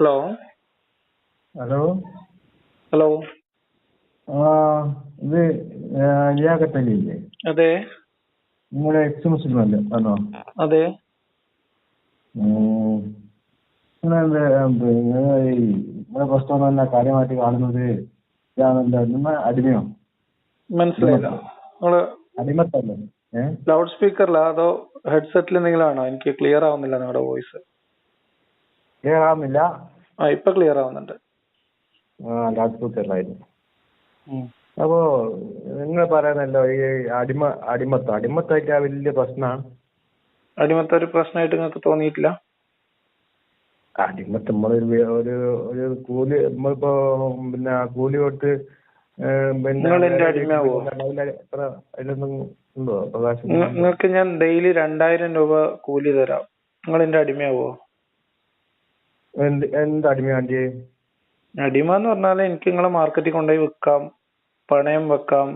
Hello. Hello. Hello. ഇത് ലിയാഖത്തല്ലേ അതെ. നിങ്ങളുടെ എക്സ് മുസ്ലിം അല്ലേ ആണോ അതെ. നിങ്ങളെ പ്രശ്നം തന്നെ കാര്യമായിട്ട് കാണുന്നത് ഇതാണല്ലോ. നിങ്ങൾ അടിമയോ? മനസ്സിലായില്ല നിങ്ങൾ അടിമത്തല്ലേ? ലൗഡ് സ്പീക്കറിലാ? അതോ ഹെഡ്സെറ്റിൽ എന്തെങ്കിലും ആണോ? എനിക്ക് ക്ലിയർ ആവുന്നില്ല നിങ്ങളുടെ വോയിസ്. ക്ലിയർ ആവുന്നില്ല ആ ഇപ്പൊ ക്ലിയർ ആവുന്നുണ്ട് ഉം. അപ്പോ നിങ്ങൾ പറയുന്നല്ലോ ഈ അടിമ അടിമത്തം. അടിമത്തായിട്ട് ആ വലിയ പ്രശ്നമാണ്. അടിമത്ത ഒരു പ്രശ്നമായിട്ട് നിങ്ങൾക്ക് തോന്നിയിട്ടില്ല? അടിമത്തം നമ്മളൊരു വേ- ഒരു ഒരു കൂലി നമ്മളിപ്പോ പിന്നെ കൂലി കൊടുത്ത് നിങ്ങൾക്ക് ഞാൻ ഡെയിലി രണ്ടായിരം രൂപ കൂലി തരാം. നിങ്ങൾ എന്റെ അടിമയാവോ? എന്ത് എന്ത് അടിമയാണ്ടി അടിമ എന്ന് പറഞ്ഞാൽ എനിക്ക് നിങ്ങളെ മാർക്കറ്റിൽ കൊണ്ടുപോയി വിൽക്കാം പണയം വെക്കാം.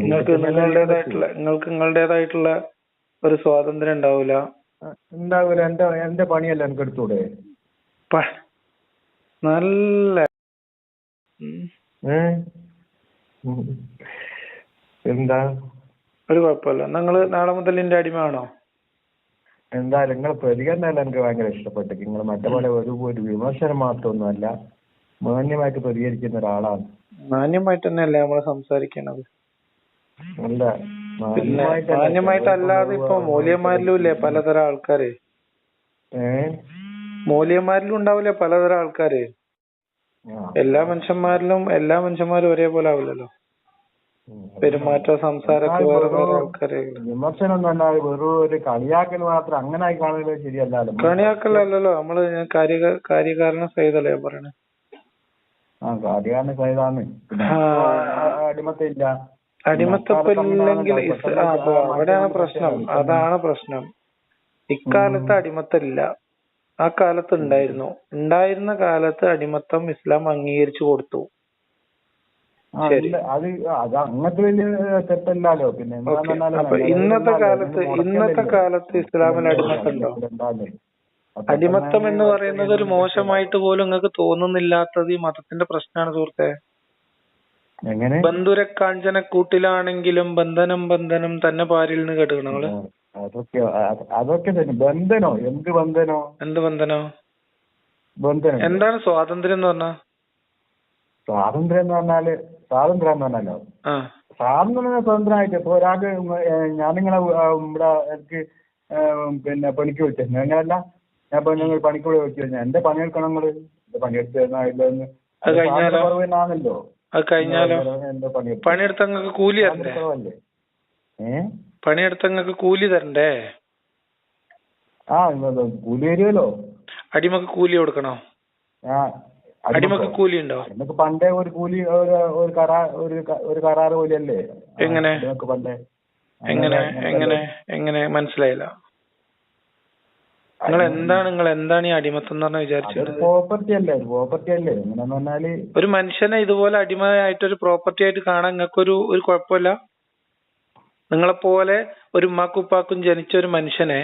നിങ്ങൾക്ക് നിങ്ങളുടേതായിട്ടുള്ള നിങ്ങൾക്ക് നിങ്ങളുടേതായിട്ടുള്ള ഒരു സ്വാതന്ത്ര്യം ഉണ്ടാവില്ല ഉണ്ടാവൂല. എന്റെ എന്റെ പണിയല്ല എനിക്ക് എടുത്തൂടെ നല്ല. എന്താ? ഒരു കുഴപ്പമില്ല. നിങ്ങൾ നാളെ മുതൽ എന്റെ അടിമ എന്തായാലും നിങ്ങൾ എല്ലാം എനിക്ക് ഭയങ്കര ഇഷ്ടപ്പെട്ടു നിങ്ങൾ മറ്റേ പോലെ ഒരു ഒരു വിമർശനം മാത്രമൊന്നുമല്ല മാന്യമായിട്ട് പ്രതികരിക്കുന്ന ഒരാളാണ്. മാന്യമായിട്ട് തന്നെയല്ലേ നമ്മൾ സംസാരിക്കണത്. അല്ല മാന്യമായിട്ടല്ലാതെ ഇപ്പൊ മൂല്യന്മാരിലും ഇല്ലേ പലതരം ആൾക്കാര്? മൂല്യന്മാരിലും ഉണ്ടാവില്ലേ പലതരം ആൾക്കാര്? എല്ലാ മനുഷ്യന്മാരിലും എല്ലാ മനുഷ്യന്മാരും ഒരേപോലെ ആവില്ലല്ലോ. പെരുമാറ്റ സംസാരമൊക്കെ വേറെ വേറെ ആൾക്കാരെ വിമർശനം പറഞ്ഞാൽ വെറും ഒരു കളിയാക്കൽ മാത്രം അങ്ങനെ ആയി കാണുന്നത് ശരിയല്ലല്ലോ. കണിയാക്കലല്ലോ നമ്മൾ കാര്യ കാര്യകാരണ സഹിതല്ലേ പറയണേ. ആ കാര്യകാരണ സഹിതാണ്. അടിമത്തില്ല അടിമത്തപ്പില്ലെങ്കിൽ അവിടെയാണ് പ്രശ്നം. അതാണ് പ്രശ്നം. ഇക്കാലത്ത് അടിമത്തമില്ല. ആ കാലത്ത് ഉണ്ടായിരുന്നു. ഉണ്ടായിരുന്ന കാലത്ത് അടിമത്തം ഇസ്ലാം അംഗീകരിച്ചു കൊടുത്തു. അത് അത് അങ്ങനത്തെ വലിയ തെറ്റല്ലല്ലോ. പിന്നെ ഇന്നത്തെ കാലത്ത് ഇന്നത്തെ. കാലത്ത് ഇസ്ലാമിൽ അടിമത്തമുണ്ടോ അടിമത്തം എന്ന് പറയുന്നത് ഒരു മോശമായിട്ട് പോലും നിങ്ങൾക്ക് തോന്നുന്നില്ലാത്തത് ഈ മതത്തിന്റെ പ്രശ്നമാണ് സുഹൃത്തെ. എങ്ങനെ? ബന്ധുര കാഞ്ചന കൂട്ടിലാണെങ്കിലും ബന്ധനം ബന്ധനം തന്നെ പാരിൽ നിന്ന് കേട്ടോ നിങ്ങൾ. അതൊക്കെ അതൊക്കെ തന്നെ. ബന്ധനോ? എന്ത് ബന്ധനോ? എന്ത് ബന്ധനോ? ബന്ധനം. എന്താണ് സ്വാതന്ത്ര്യം എന്ന് പറഞ്ഞാ? സ്വാതന്ത്ര്യം എന്ന് പറഞ്ഞാൽ സ്വാതന്ത്ര്യം എന്ന് പറഞ്ഞാലോ ആ. സ്വാതന്ത്ര്യം സ്വതന്ത്രമായിട്ട് ഇപ്പൊ ഒരാൾക്ക് ഞാൻ നിങ്ങളെ ഇവിടെ എനിക്ക് പിന്നെ പണിക്ക് വിളിച്ചു അങ്ങനല്ല ഞാൻ ഇപ്പൊ നിങ്ങൾ പണിക്ക് വിളിച്ചു കഴിഞ്ഞാൽ എന്റെ പണിയെടുക്കണം നിങ്ങൾ. എന്റെ പണിയെടുത്ത് തരുന്നില്ലെന്ന്? കുറവിനാണല്ലോ അത് കഴിഞ്ഞാലോ? എന്റെ പണിയെടുത്ത് കൂലി തരണ്ടേ? പണിയെടുത്തങ്ങൾക്ക് കൂലി തരണ്ടേ? ആ കൂലി വരുമല്ലോ അടിമക്ക് കൂലി കൊടുക്കണോ? ആ. അടിമക്ക് കൂലി ഉണ്ടോ നമുക്ക് പണ്ടേ ഒരു കൂലി ഒരു ഒരു കരാ ഒരു ഒരു കരാറ് കൂലിയല്ലേ ആ, എങ്ങനെ? അടിമക്ക് പണ്ടേ. എങ്ങനെ എങ്ങനെ എങ്ങനെ? മനസ്സിലായില്ല. നിങ്ങൾ എന്താണ് നിങ്ങൾ എന്താണ് ഈ അടിമത്തം എന്ന് പറഞ്ഞ വിചാരിച്ചത്? പ്രോപ്പർട്ടി അല്ലേ? പ്രോപ്പർട്ടി അല്ലേ? എങ്ങനെയാന്ന് പറഞ്ഞാൽ ഒരു മനുഷ്യനെ ഇതുപോലെ അടിമയായിട്ട് ഒരു പ്രോപ്പർട്ടി ആയിട്ട് കാണാൻ നിങ്ങൾക്കൊരു ഒരു കുഴപ്പമില്ല. നിങ്ങളെ പോലെ ഒരു ഉമ്മാക്കും ഉപ്പാക്കും ജനിച്ച ഒരു മനുഷ്യനെ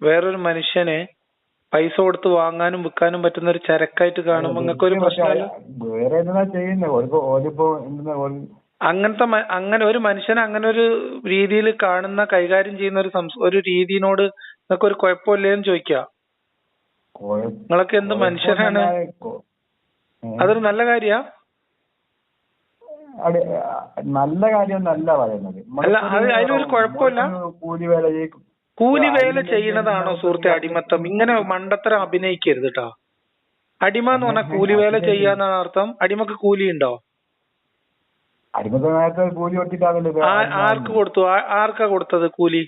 വേറൊരു മനുഷ്യനെ പൈസ കൊടുത്ത് വാങ്ങാനും വിൽക്കാനും പറ്റുന്ന ഒരു ചരക്കായിട്ട് കാണുമ്പോൾ നിങ്ങൾക്ക് ഒരു പ്രശ്നമില്ല? അങ്ങനത്തെ അങ്ങനെ ഒരു മനുഷ്യനെ അങ്ങനെ ഒരു രീതിയിൽ കാണുന്ന കൈകാര്യം ചെയ്യുന്ന ഒരു ഒരു രീതിയോട് നിങ്ങൾക്ക് ഒരു കുഴപ്പമില്ലേന്ന് ചോദിക്കുക നിങ്ങളൊക്കെ എന്ത് മനുഷ്യനാണ് അതൊരു നല്ല കാര്യാ? നല്ല കാര്യം പറയുന്നത്. അല്ല, അത് അതിലൊരു കുഴപ്പമില്ല. കൂലി വേല ചെയ്യും കൂലി വേല ചെയ്യണതാണോ സുഹൃത്തെ അടിമത്തം? ഇങ്ങനെ മണ്ടത്തരം അഭിനയിക്കരുത് കേട്ടോ അടിമ എന്ന് പറഞ്ഞാൽ കൂലിവേല ചെയ്യാന്നാണ് അർത്ഥം. അടിമക്ക് കൂലി ഉണ്ടോ? ആർക്ക് കൊടുത്തു? ആർക്കാ കൊടുത്തത് കൂലി?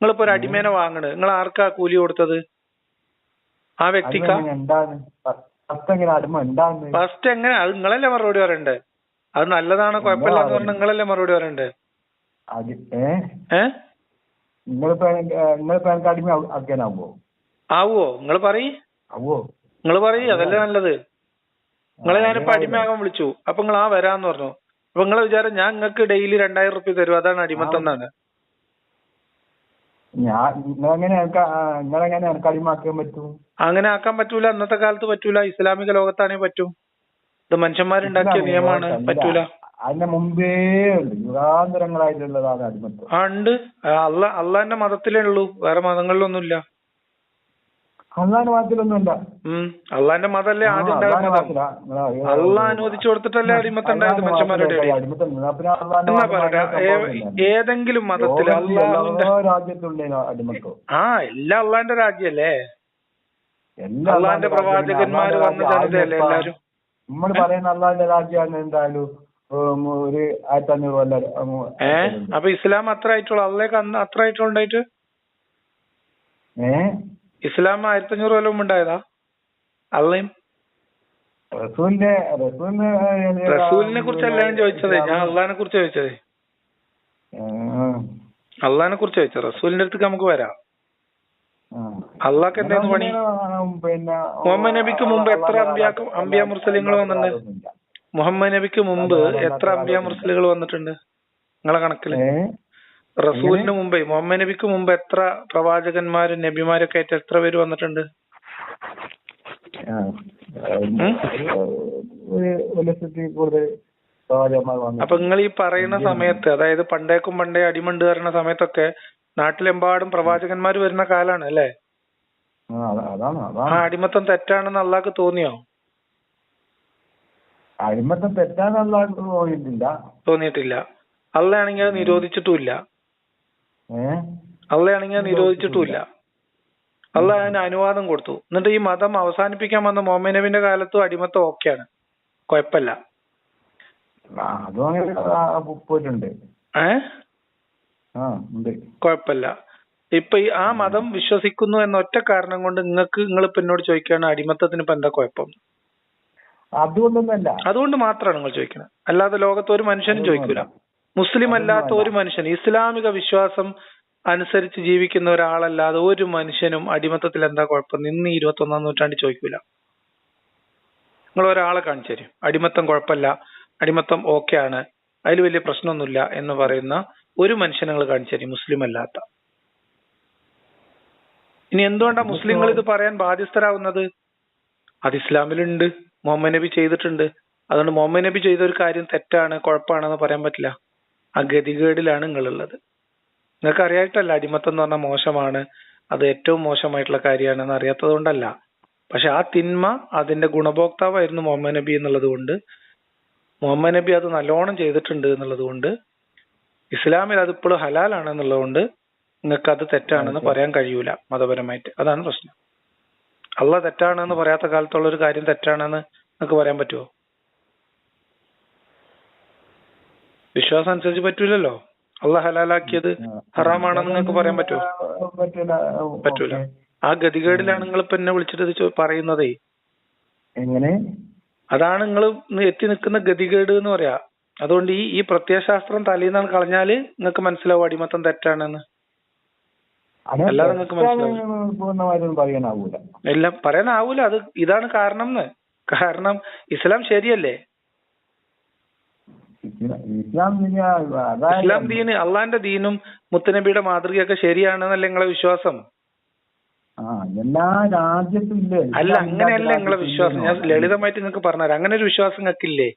നിങ്ങളിപ്പോ ഒരു അടിമേനെ വാങ്ങണ് നിങ്ങൾ ആർക്കാ കൂലി കൊടുത്തത്? ആ വ്യക്തിക്കാ? ഫസ്റ്റ് എങ്ങനെ അത് നിങ്ങളല്ലേ മറുപടി പറയണ്ടേ? അത് നല്ലതാണോ കുഴപ്പമില്ല എന്ന് പറഞ്ഞാൽ നിങ്ങളല്ലേ മറുപടി പറയണ്ടേ? അടി നിങ്ങളിപ്പോ എനിക്ക് അടിമ ആവ- നിങ്ങൾ പറയ്. ആവോ നിങ്ങൾ പറയ് അതല്ലേ നല്ലത്. നിങ്ങളെ ഞാനിപ്പോ അടിമയാകാൻ വിളിച്ചു. അപ്പൊ നിങ്ങൾ ആ വരാന്ന് പറഞ്ഞു. അപ്പൊ നിങ്ങളെ വിചാരം ഞാൻ നിങ്ങൾക്ക് ഡെയിലി രണ്ടായിരം റുപ്യ തരും. അതാണ് അടിമത്തം എന്നാണ്. ഞാൻ നിങ്ങളെങ്ങനെ എനിക്ക് നിങ്ങളെങ്ങനെ എനിക്ക് അടിമാക്കാൻ പറ്റും? അങ്ങനെ ആക്കാൻ പറ്റൂല. അന്നത്തെ കാലത്ത് പറ്റൂല. ഇസ്ലാമിക ലോകത്താണെങ്കിൽ പറ്റും. ഇത് മനുഷ്യന്മാരുണ്ടാക്കിയ നിയമമാണ്. പറ്റൂല. അതിന്റെ മുമ്പേ ഉണ്ട്. യുഗാന്തരങ്ങളായിട്ടുള്ളതാണ് അടിമത്വം ആ ഉണ്ട്. അല്ല അള്ളാന്റെ മതത്തിലേ ഉള്ളൂ. വേറെ മതങ്ങളിലൊന്നുമില്ല. അള്ളാന്റെ മതത്തിലൊന്നും ഉം. അള്ളാന്റെ മതല്ലേ ആദ്യം അള്ളാഹ് അനുവദിച്ചു കൊടുത്തിട്ടല്ലേ അടിമത്തം ഉണ്ടായത് മനുഷ്യന്മാരുടെ ഏതെങ്കിലും മതത്തിൽ അള്ളാഹുവിന്റെ രാജ്യത്തുള്ള ആ എല്ലാ അള്ളാന്റെ രാജ്യല്ലേ? അള്ളാന്റെ പ്രവാചകന്മാര് വന്ന ജനതയല്ലേ എല്ലാരും നമ്മൾ പറയുന്ന അള്ളാന്റെ രാജ്യമാണ് എന്തായാലും ഒരു ആയിരത്തി അഞ്ഞൂറ് കൊല്ലം ഏ അപ്പൊ ഇസ്ലാം അത്ര ആയിട്ടുള്ളു അള്ളേക്ക് അന്ന് അത്ര ആയിട്ടുള്ള ഉണ്ടായിട്ട് ഏ ഇസ്ലാം ആയിരത്തി അഞ്ഞൂറ് കൊല്ലം മുമ്പ് ഉണ്ടായതാ അള്ളയും റസൂലിന്റെ റസൂലിന് കുറിച്ചല്ല ഞാൻ ചോദിച്ചത് ഞാൻ അള്ളഹാനെ കുറിച്ച് ചോദിച്ചത് അള്ളഹാനെ കുറിച്ച് ചോദിച്ചത് റസൂലിന്റെ അടുത്തേക്ക് നമുക്ക് വരാം അള്ളാഹ്ക്ക് എന്തായിരുന്നു പണി മുഹമ്മദ് നബിക്ക് മുമ്പ് എത്ര അമ്പിയാ അമ്പിയ മുർസലിങ്ങൾ വന്നിട്ടുണ്ട് മുഹമ്മദ് നബിക്ക് മുമ്പ് എത്ര അമ്പിയ മുർസലുകൾ വന്നിട്ടുണ്ട്? നിങ്ങളെ കണക്കിൽ? റസൂലിന് മുമ്പേ മുഹമ്മദ് നബിക്ക് മുമ്പ് എത്ര പ്രവാചകന്മാരും നബിമാരൊക്കെ ആയിട്ട് എത്ര പേര് വന്നിട്ടുണ്ട്? അപ്പൊ നിങ്ങൾ ഈ പറയുന്ന സമയത്ത് അതായത് പണ്ടേക്കും പണ്ടേ അടിമണ്ട് വരുന്ന സമയത്തൊക്കെ നാട്ടിലെമ്പാടും പ്രവാചകന്മാർ വരുന്ന കാലാണ് അല്ലേ? ആ, അടിമത്തം തെറ്റാണെന്ന് അള്ളാഹ്ക്ക് തോന്നിയോ? അടിമത്തം തെറ്റാന്നുള്ള തോന്നിയിട്ടില്ല തോന്നിയിട്ടില്ല. അള്ളയാണെങ്കിൽ നിരോധിച്ചിട്ടുമില്ല. അള്ളയാണെങ്കിൽ നിരോധിച്ചിട്ടുമില്ല. അള്ള അതിന് അനുവാദം കൊടുത്തു. എന്നിട്ട് ഈ മതം അവസാനിപ്പിക്കാൻ വന്ന മുഹമ്മദ് നബിന്റെ കാലത്തും അടിമത്തം ഓക്കെയാണ്. കുഴപ്പമില്ല. പോയിട്ടുണ്ട്. കുഴപ്പമില്ല. ഇപ്പൊ ഈ ആ മതം വിശ്വസിക്കുന്നു എന്ന ഒറ്റ കാരണം കൊണ്ട് നിങ്ങൾക്ക് നിങ്ങൾ ഇപ്പൊ എന്നോട് ചോദിക്കുകയാണ് അടിമത്തത്തിന് ഇപ്പൊ എന്താ കുഴപ്പം? അതുകൊണ്ടൊന്നല്ല അതുകൊണ്ട് മാത്രമാണ് നിങ്ങൾ ചോദിക്കുന്നത്. അല്ലാതെ ലോകത്ത് ഒരു മനുഷ്യനും ചോദിക്കൂല. മുസ്ലിം അല്ലാത്ത ഒരു മനുഷ്യൻ ഇസ്ലാമിക വിശ്വാസം അനുസരിച്ച് ജീവിക്കുന്ന ഒരാളല്ലാതെ ഒരു മനുഷ്യനും അടിമത്തത്തിൽ എന്താ കുഴപ്പം? ഇന്ന് ഈ ഇരുപത്തി ഒന്നാം നൂറ്റാണ്ടിൽ ചോദിക്കൂല. നിങ്ങൾ ഒരാളെ കാണിച്ചു തരും. അടിമത്തം കുഴപ്പമില്ല. അടിമത്തം ഓക്കെ ആണ്. അതിൽ വലിയ പ്രശ്നമൊന്നുമില്ല എന്ന് പറയുന്ന ഒരു മനുഷ്യനെ നിങ്ങൾ കാണിച്ചു തരും. മുസ്ലിം അല്ലാത്ത ഇനി എന്തുകൊണ്ടാണ് മുസ്ലിങ്ങൾ ഇത് പറയാൻ ബാധ്യസ്ഥരാകുന്നത് അത് ഇസ്ലാമിലുണ്ട്. മുഹമ്മദ് നബി ചെയ്തിട്ടുണ്ട്. അതുകൊണ്ട് മുഹമ്മദ് നബി ചെയ്ത ഒരു കാര്യം തെറ്റാണ് കുഴപ്പമാണെന്ന് പറയാൻ പറ്റില്ല. ആ ഗതികേടിലാണ് നിങ്ങളുള്ളത്. നിങ്ങൾക്ക് അറിയായിട്ടല്ല അടിമത്തം എന്ന് പറഞ്ഞാൽ മോശമാണ്. അത് ഏറ്റവും മോശമായിട്ടുള്ള കാര്യമാണെന്ന് അറിയാത്തത് കൊണ്ടല്ല. പക്ഷെ ആ തിന്മ അതിന്റെ ഗുണഭോക്താവായിരുന്നു മുഹമ്മദ് നബി എന്നുള്ളത് കൊണ്ട് മുഹമ്മദ് നബി അത് നല്ലോണം ചെയ്തിട്ടുണ്ട് എന്നുള്ളത് കൊണ്ട് ഇസ്ലാമിൽ അത് ഇപ്പോഴും ഹലാലാണ് എന്നുള്ളത് കൊണ്ട് നിങ്ങൾക്ക് അത് തെറ്റാണെന്ന് പറയാൻ കഴിയൂല മതപരമായിട്ട്. അതാണ് പ്രശ്നം. അള്ളാഹ് തെറ്റാണെന്ന് പറയാത്ത കാലത്തുള്ള ഒരു കാര്യം തെറ്റാണെന്ന് നിങ്ങൾക്ക് പറയാൻ പറ്റുമോ വിശ്വാസം അനുസരിച്ച് പറ്റൂലല്ലോ. അള്ള ഹലാലാക്കിയത് ഹറാമാണെന്ന് നിങ്ങൾക്ക് പറയാൻ പറ്റുമോ പറ്റൂല. ആ ഗതികേടിലാണ് നിങ്ങൾ ഇപ്പൊ എന്നെ വിളിച്ചിട്ട് പറയുന്നതേ. എങ്ങനെ? അതാണ് നിങ്ങൾ എത്തി നിൽക്കുന്ന ഗതികേട് എന്ന് പറയാ. അതുകൊണ്ട് ഈ ഈ പ്രത്യയശാസ്ത്രം തലയിൽ കളഞ്ഞാൽ നിങ്ങൾക്ക് മനസ്സിലാവും അടിമത്തം തെറ്റാണെന്ന്. അല്ലാതെ നിങ്ങൾക്ക്. പൂർണമായിട്ടൊന്നും പറയാനാവൂല. എല്ലാം പറയാനാവൂല അത് ഇതാണ് കാരണം എന്ന് കാരണം ഇസ്ലാം ശരിയല്ലേ? ഇസ്ലാം- ദീൻ ദീന് അള്ളാന്റെ ദീനും മുത്തനബിയുടെ മാതൃകയൊക്കെ ശരിയാണെന്നല്ലേ നിങ്ങളെ വിശ്വാസം? എല്ലാ രാജ്യത്തും ഇല്ലേ? അല്ല അങ്ങനെയല്ല നിങ്ങളെ വിശ്വാസം. ഞാൻ ലളിതമായിട്ട് നിങ്ങൾക്ക് പറഞ്ഞുതരാം. അങ്ങനെ ഒരു വിശ്വാസം നിങ്ങൾക്കില്ലേ?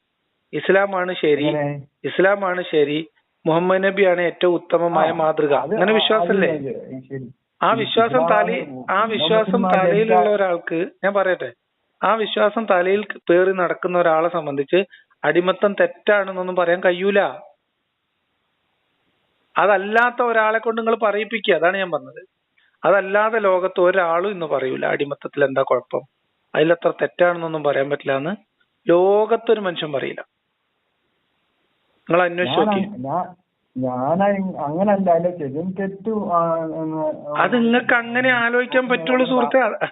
ഇസ്ലാമാണ് ശരി. ഇസ്ലാം ഇസ്ലാമാണ് ശരി. മുഹമ്മദ് നബിയാണ് ഏറ്റവും ഉത്തമമായ മാതൃക. അങ്ങനെ വിശ്വാസല്ലേ? ആ വിശ്വാസം തലി ആ വിശ്വാസം തലയിലുള്ള ഒരാൾക്ക് ഞാൻ പറയട്ടെ. ആ വിശ്വാസം തലയിൽ പേറി നടക്കുന്ന ഒരാളെ സംബന്ധിച്ച് അടിമത്തം തെറ്റാണെന്നൊന്നും പറയാൻ കഴിയൂല. അതല്ലാത്ത ഒരാളെ കൊണ്ട് നിങ്ങൾ പറയിപ്പിക്കുക. അതാണ് ഞാൻ പറഞ്ഞത്. അതല്ലാതെ ലോകത്ത് ഒരാളും ഇന്ന് പറയൂല അടിമത്തത്തിൽ എന്താ കുഴപ്പം? അതിലത്ര തെറ്റാണെന്നൊന്നും പറയാൻ പറ്റില്ല എന്ന് ലോകത്തൊരു മനുഷ്യൻ പറയില്ല. നിങ്ങൾ അന്വേഷിച്ചു ഞാൻ അങ്ങനല്ല തെറ്റും അത് നിങ്ങൾക്ക് അങ്ങനെ ആലോചിക്കാൻ പറ്റുള്ളൂ സുഹൃത്തെ.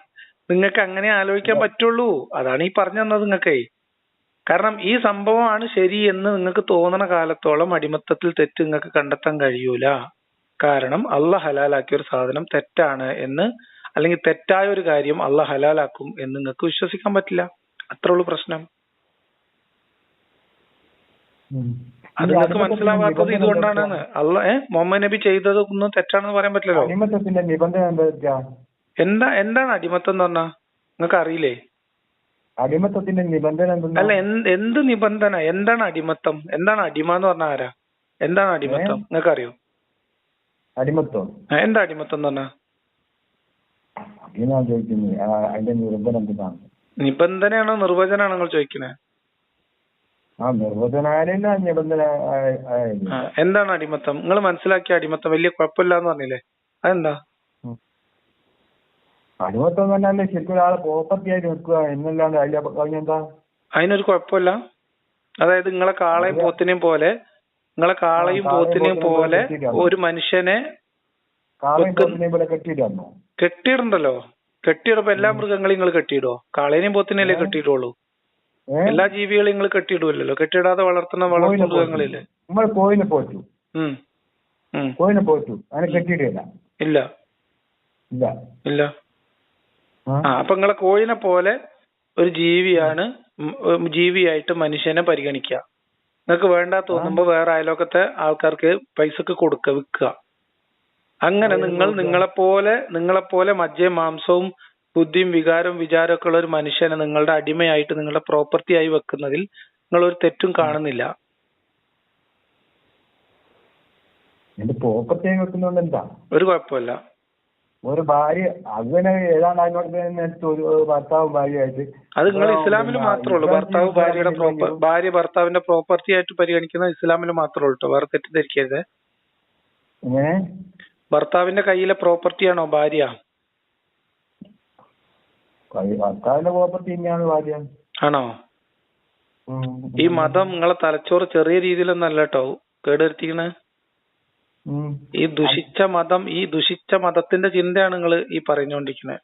നിങ്ങൾക്ക് അങ്ങനെ ആലോചിക്കാൻ പറ്റുള്ളൂ. അതാണ് ഈ പറഞ്ഞു തന്നത് നിങ്ങൾക്കേ. കാരണം ഈ സംഭവമാണ് ശരി എന്ന് നിങ്ങൾക്ക് തോന്നണ കാലത്തോളം അടിമത്തത്തിൽ തെറ്റ് നിങ്ങൾക്ക് കണ്ടെത്താൻ കഴിയൂല. കാരണം അള്ള ഹലാലാക്കിയ ഒരു സാധനം തെറ്റാണ് എന്ന് അല്ലെങ്കിൽ തെറ്റായ ഒരു കാര്യം അള്ള ഹലാലാക്കും എന്ന് നിങ്ങൾക്ക് വിശ്വസിക്കാൻ പറ്റില്ല. അത്രേ ഉള്ളൂ പ്രശ്നം. അത് നിങ്ങൾക്ക് മനസ്സിലാവാത്തത് ഇതുകൊണ്ടാണ് അല്ല ഏ? മുഹമ്മദ് നബി ചെയ്തത് ഒന്നും തെറ്റാണെന്ന് പറയാൻ പറ്റില്ലല്ലോ. അടിമത്തത്തിന്റെ നിബന്ധന എന്താ എന്താ എന്താണ് അടിമത്തം എന്ന് പറഞ്ഞാ? നിങ്ങൾക്ക് അറിയില്ലേ? അടിമത്തത്തിന്റെ നിബന്ധന അല്ല എന്ത് നിബന്ധന? എന്താണ് അടിമത്തം? എന്താണ് അടിമ എന്ന് പറഞ്ഞാ ആരാ? എന്താണ് അടിമത്തം? നിങ്ങൾക്ക് അറിയോ അടിമത്തം. എന്താ അടിമത്തം എന്ന് പറഞ്ഞാ? നിബന്ധനയാണോ നിർവചനാണോ നിങ്ങൾ ചോദിക്കുന്നത് ആ നിർവചനായാലല്ല നിബന്ധന ആ- എന്താണ് അടിമത്തം? നിങ്ങൾ മനസ്സിലാക്കിയ അടിമത്തം. വലിയ കുഴപ്പമില്ലാന്ന് പറഞ്ഞില്ലേ? അതെന്താ? അടിമത്തം എന്ന് പറഞ്ഞാൽ ശരിക്കും ഒരാളെ പ്രോപ്പർട്ടി ആയിട്ട് നിൽക്കുക എന്നല്ലാണ്ട് അതിന്റെ കഴിഞ്ഞെന്താ അതിനൊരു കുഴപ്പമില്ല. അതായത് നിങ്ങളെ കാളയും പോത്തിനെയും പോലെ നിങ്ങളെ കാളയും പോത്തിനെയും പോലെ ഒരു മനുഷ്യനെ കെട്ടിയിടണ്ടല്ലോ. കെട്ടിയിടുമ്പോ എല്ലാ മൃഗങ്ങളെയും നിങ്ങൾ കെട്ടിയിടോ കാളേനെയും പോത്തിനെയല്ലേ? കെട്ടിയിടുള്ളൂ എല്ലാ ജീവികളെയും നിങ്ങൾ കെട്ടിയിടുമല്ലോ കെട്ടിയിടാതെ വളർത്തുന്ന വളർത്തു കോയിനെ പോറ്റു. മൃഗങ്ങളില്ലേ? നമ്മൾ കോയിനെ പോറ്റു. കോയിനെ പോറ്റു. അതിനെ കെട്ടിയിടില്ല ഇല്ല. ഇല്ല. ഇല്ല. ആ? അപ്പൊ നിങ്ങളെ കോഴിനെ പോലെ ഒരു ജീവിയാണ് ജീവിയായിട്ട് മനുഷ്യനെ പരിഗണിക്കുക. നിങ്ങൾക്ക് വേണ്ട തോന്നുമ്പോ വേറെ അയലോക്കത്തെ ആൾക്കാർക്ക് പൈസക്ക് കൊടുക്ക വിൽക്കുക. അങ്ങനെ നിങ്ങൾ നിങ്ങളെ പോലെ നിങ്ങളെ പോലെ മജ്ജയും മാംസവും ബുദ്ധിയും വികാരവും വിചാരവും ഉള്ള ഒരു മനുഷ്യനെ നിങ്ങളുടെ അടിമയായിട്ട് നിങ്ങളുടെ പ്രോപ്പർട്ടി ആയി വെക്കുന്നതിൽ നിങ്ങൾ ഒരു തെറ്റും കാണുന്നില്ല. പ്രോപ്പർട്ടി ആയി വെക്കുന്നോണ്ട് എന്താ? ഒരു കുഴപ്പമില്ല. ഒരു ഭാര്യ അങ്ങനെ ഏതാണ്ട് അതിനോട് ഒരു ഭർത്താവും ഭാര്യയായിട്ട്. അത് നിങ്ങൾ ഇസ്ലാമിൽ മാത്രമേ ഉള്ളൂ. ഭർത്താവ് ഭാര്യയുടെ പ്രോപ്പർ ഭാര്യ ഭർത്താവിന്റെ പ്രോപ്പർട്ടി ആയിട്ട് പരിഗണിക്കുന്ന ഇസ്ലാമിൽ മാത്രമേ ഉള്ളൂ. വേറെ തെറ്റിദ്ധരിക്കരുത്. ഭർത്താവിന്റെ കയ്യിലെ പ്രോപ്പർട്ടിയാണോ ഭാര്യ? ഭർത്താവിന്റെ പ്രോപ്പർട്ടി തന്നെയാണ് ഭാര്യ ആണോ? ഈ മതം നിങ്ങളെ തലച്ചോറ് ചെറിയ രീതിയിലൊന്നല്ല കേട്ടോ. കേടുവരുത്തിക്കണേ. ഈ ദുഷിച്ച മതം ഈ ദുഷിച്ച മതത്തിന്റെ ചിന്തയാണ് നിങ്ങൾ ഈ പറഞ്ഞുകൊണ്ടിരിക്കുന്നത്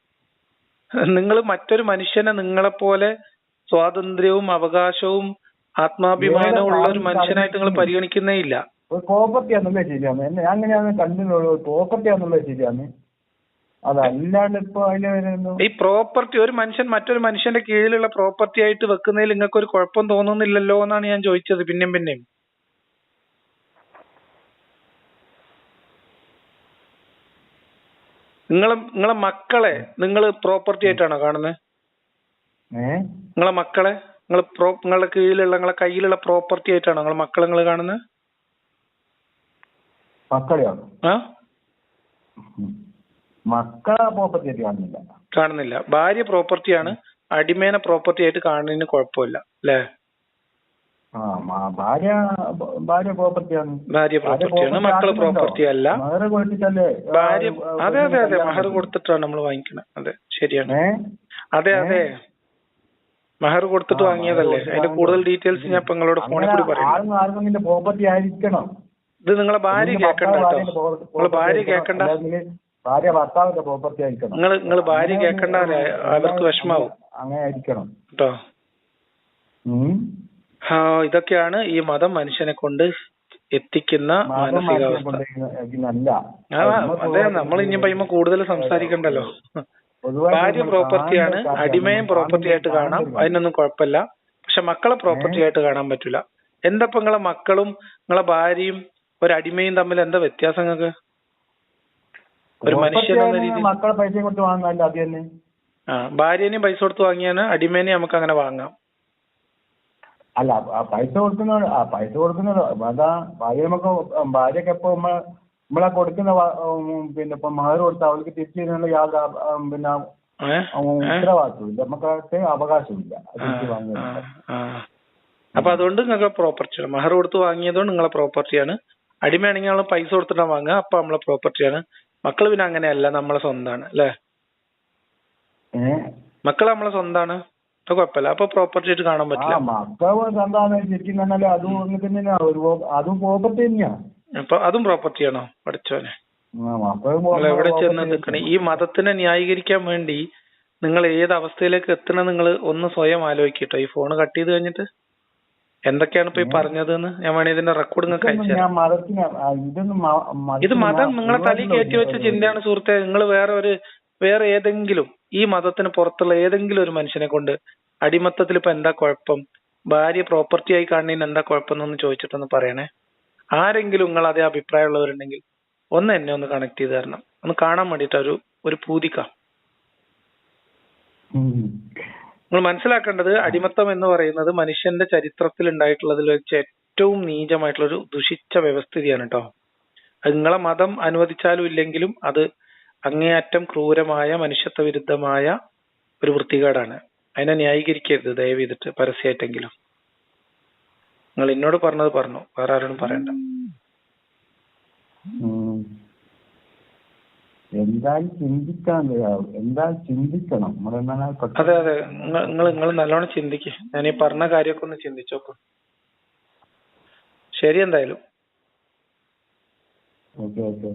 നിങ്ങൾ മറ്റൊരു മനുഷ്യനെ നിങ്ങളെ പോലെ സ്വാതന്ത്ര്യവും അവകാശവും ആത്മാഭിമാനവും ഉള്ള ഒരു മനുഷ്യനായിട്ട് നിങ്ങൾ പരിഗണിക്കുന്നേ ഇല്ല. പ്രോപ്പർട്ടി ആണെന്നുള്ളത് ശരിയാണ് അങ്ങനെയാണ് കണ്ടിട്ടുള്ളൂ പ്രോപ്പർട്ടി ആണെന്നുള്ളത് ശരിയാണ് അതല്ലാണ്ട് ഇപ്പൊ അതിന് വരുന്നു ഈ പ്രോപ്പർട്ടി ഒരു മനുഷ്യൻ മറ്റൊരു മനുഷ്യന്റെ കീഴിലുള്ള പ്രോപ്പർട്ടി ആയിട്ട് വെക്കുന്നതിൽ നിങ്ങൾക്ക് ഒരു കുഴപ്പം തോന്നുന്നില്ലല്ലോ എന്നാണ് ഞാൻ ചോദിച്ചത് പിന്നെയും പിന്നെയും. നിങ്ങളെ നിങ്ങളെ മക്കളെ നിങ്ങൾ പ്രോപ്പർട്ടി ആയിട്ടാണോ കാണുന്നത് നിങ്ങളെ മക്കളെ? നിങ്ങൾ പ്രോ നിങ്ങളുടെ കീഴിലുള്ള നിങ്ങളെ കയ്യിലുള്ള പ്രോപ്പർട്ടി ആയിട്ടാണോ നിങ്ങളെ മക്കളെ നിങ്ങൾ കാണുന്നത് മക്കളെയാണ് ആ? മക്കളെ പ്രോപ്പർട്ടി ആയിട്ട് കാണുന്നില്ല. കാണുന്നില്ല. ഭാര്യ പ്രോപ്പർട്ടിയാണ് അടിമേനെ പ്രോപ്പർട്ടി ആയിട്ട് കാണുന്നതിന് കുഴപ്പമില്ല അല്ലേ? ഭാര്യ ഭാര്യ പ്രോപ്പർട്ടിയാണ് ഭാര്യ പ്രോപ്പർട്ടിയാണ് മക്കൾ പ്രോപ്പർട്ടി അല്ല. മഹർ കൊടുത്തിട്ടല്ലേ ഭാര്യ അതെ അതെ അതെ. മഹർ കൊടുത്തിട്ടാണ് നമ്മൾ വാങ്ങിക്കണത് അതെ ശരിയാണ്. അതെ അതെ. മഹർ കൊടുത്തിട്ട് വാങ്ങിയതല്ലേ? അതിന്റെ കൂടുതൽ ഡീറ്റെയിൽസ് ഞാൻ ഇപ്പൊ നിങ്ങളോട് ഫോണിൽ കൂടി പറയാം ഇത് നിങ്ങളെ ഭാര്യ കേക്കണ്ട കേട്ടോ. നിങ്ങളെ ഭാര്യ കേക്കണ്ട. ഭാര്യ ഭർത്താവിന്റെ പ്രോപ്പർട്ടി ആയിരിക്കണം. നിങ്ങൾ നിങ്ങൾ ഭാര്യ ഒരു- അവർക്ക് വിഷമാവും. അങ്ങനെ ആയിരിക്കണം. കേട്ടോ. ആ ഇതൊക്കെയാണ് ഈ മതം മനുഷ്യനെ കൊണ്ട് എത്തിക്കുന്ന മാനസികാവസ്ഥ. അതെ നമ്മൾ ഇനി പയ്യുമ്പോ കൂടുതൽ സംസാരിക്കണ്ടല്ലോ. ഭാര്യ പ്രോപ്പർട്ടിയാണ് അടിമയും പ്രോപ്പർട്ടി ആയിട്ട് കാണാം. അതിനൊന്നും കുഴപ്പമില്ല. പക്ഷെ മക്കളെ പ്രോപ്പർട്ടി ആയിട്ട് കാണാൻ പറ്റൂല. എന്താ ഇപ്പൊ നിങ്ങളെ മക്കളും നിങ്ങളെ ഭാര്യയും ഒരു അടിമയും തമ്മിൽ എന്താ വ്യത്യാസം നിങ്ങൾക്ക്? ഒരു മനുഷ്യൻ എന്ന രീതിയിൽ മക്കളെ പൈസ കൊടുത്ത് വാങ്ങാനല്ല അത് തന്നെ. ആ ഭാര്യനെയും പൈസ കൊടുത്ത് വാങ്ങിയാണ് അടിമേനെ നമുക്ക് അങ്ങനെ വാങ്ങാം. അല്ല പൈസ കൊടുക്കുന്ന ആ പൈസ കൊടുക്കുന്നത് അതാ ഭാര്യ നമുക്ക് ഭാര്യക്ക് എപ്പോ നമ്മളെ കൊടുക്കുന്ന പിന്നെ ഇപ്പൊ മഹർ കൊടുത്ത അവൾക്ക് തിരിച്ചു തരാനുള്ള യാതൊരു പിന്നെ? ഉത്തരവാദിത്വമില്ല. നമുക്ക് അവകാശമില്ല. അപ്പൊ അതുകൊണ്ട് നിങ്ങൾക്ക് പ്രോപ്പർട്ടിയാണ് മഹർ കൊടുത്ത് വാങ്ങിയതുകൊണ്ട് നിങ്ങളെ പ്രോപ്പർട്ടിയാണ് അടിമയാണെങ്കിൽ നമ്മൾ പൈസ കൊടുത്തിട്ടാണ് വാങ്ങുക. അപ്പൊ നമ്മളെ പ്രോപ്പർട്ടിയാണ് മക്കൾ പിന്നെ അങ്ങനെയല്ല നമ്മളെ സ്വന്തമാണ് അല്ലേ? മക്കൾ നമ്മളെ സ്വന്തമാണ് അത് കുഴപ്പമില്ല. അപ്പൊ പ്രോപ്പർട്ടി ആയിട്ട് കാണാൻ പറ്റില്ല. ശരിക്കും അതും അങ്ങനെ തന്നെയാ ഒരു അതും പ്രോപ്പർട്ടി തന്നെയാ. അപ്പൊ അതും പ്രോപ്പർട്ടിയാണോ പഠിച്ചോനെ ആ, മക്കളും നിങ്ങൾ എവിടെ ചെന്ന് നിൽക്കണേ ഈ മതത്തിനെ ന്യായീകരിക്കാൻ വേണ്ടി നിങ്ങൾ ഏത് അവസ്ഥയിലേക്ക് എത്തണം നിങ്ങൾ ഒന്ന് സ്വയം ആലോചിക്കട്ടോ ഈ ഫോൺ കട്ട് ചെയ്ത് കഴിഞ്ഞിട്ട്. എന്തൊക്കെയാണ് ഇപ്പൊ ഈ പറഞ്ഞതെന്ന്? ഞാൻ വേണേ ഇതിന്റെ റെക്കോർഡ് നിങ്ങൾക്ക് ഇതൊന്നും അയച്ചു ഞാൻ മതത്തിന് ഇതൊന്നും മ- ഇത് മതം നിങ്ങളെ തലയിൽ കയറ്റി വെച്ച ചിന്തയാണ് സുഹൃത്തെ. നിങ്ങൾ വേറെ ഒരു വേറെ ഏതെങ്കിലും ഈ മതത്തിന് പുറത്തുള്ള ഏതെങ്കിലും ഒരു മനുഷ്യനെ കൊണ്ട് അടിമത്തത്തിൽ ഇപ്പൊ എന്താ കുഴപ്പം? ഭാര്യ പ്രോപ്പർട്ടി ആയി കാണുന്നതിന് എന്താ കുഴപ്പം എന്നൊന്ന് ചോദിച്ചിട്ടൊന്ന് പറയണേ. ആരെങ്കിലും നിങ്ങൾ അതേ അഭിപ്രായമുള്ളവരുണ്ടെങ്കിൽ ഒന്ന് എന്നെ ഒന്ന് കണക്ട് ചെയ്ത് തരണം. ഒന്ന് കാണാൻ വേണ്ടിട്ട് ഒരു ഒരു പൂതിക്ക നിങ്ങൾ മനസ്സിലാക്കേണ്ടത് അടിമത്തം എന്ന് പറയുന്നത് മനുഷ്യന്റെ ചരിത്രത്തിൽ ഉണ്ടായിട്ടുള്ളതിൽ വെച്ച് ഏറ്റവും നീചമായിട്ടുള്ള ഒരു ദുഷിച്ച വ്യവസ്ഥിതിയാണ് കേട്ടോ നിങ്ങളെ മതം അനുവദിച്ചാലും ഇല്ലെങ്കിലും അത് അങ്ങേയറ്റം ക്രൂരമായ മനുഷ്യത്വ വിരുദ്ധമായ ഒരു വൃത്തികേടാണ്. അതിനെ ന്യായീകരിക്കരുത് ദയവ് ചെയ്തിട്ട് പരസ്യമായിട്ടെങ്കിലും നിങ്ങൾ എന്നോട് പറഞ്ഞത് പറഞ്ഞു വേറെ ആരോടും പറയണ്ട. എന്തായാലും ചിന്തിക്കാൻ എന്തായാലും ചിന്തിക്കണം. അതെ അതെ. നിങ്ങൾ നിങ്ങൾ നല്ലോണം ചിന്തിക്ക്. ഞാൻ ഈ പറഞ്ഞ കാര്യമൊക്കെ ഒന്ന് ചിന്തിച്ചോക്ക്. ശരി എന്തായാലും. Okay okay.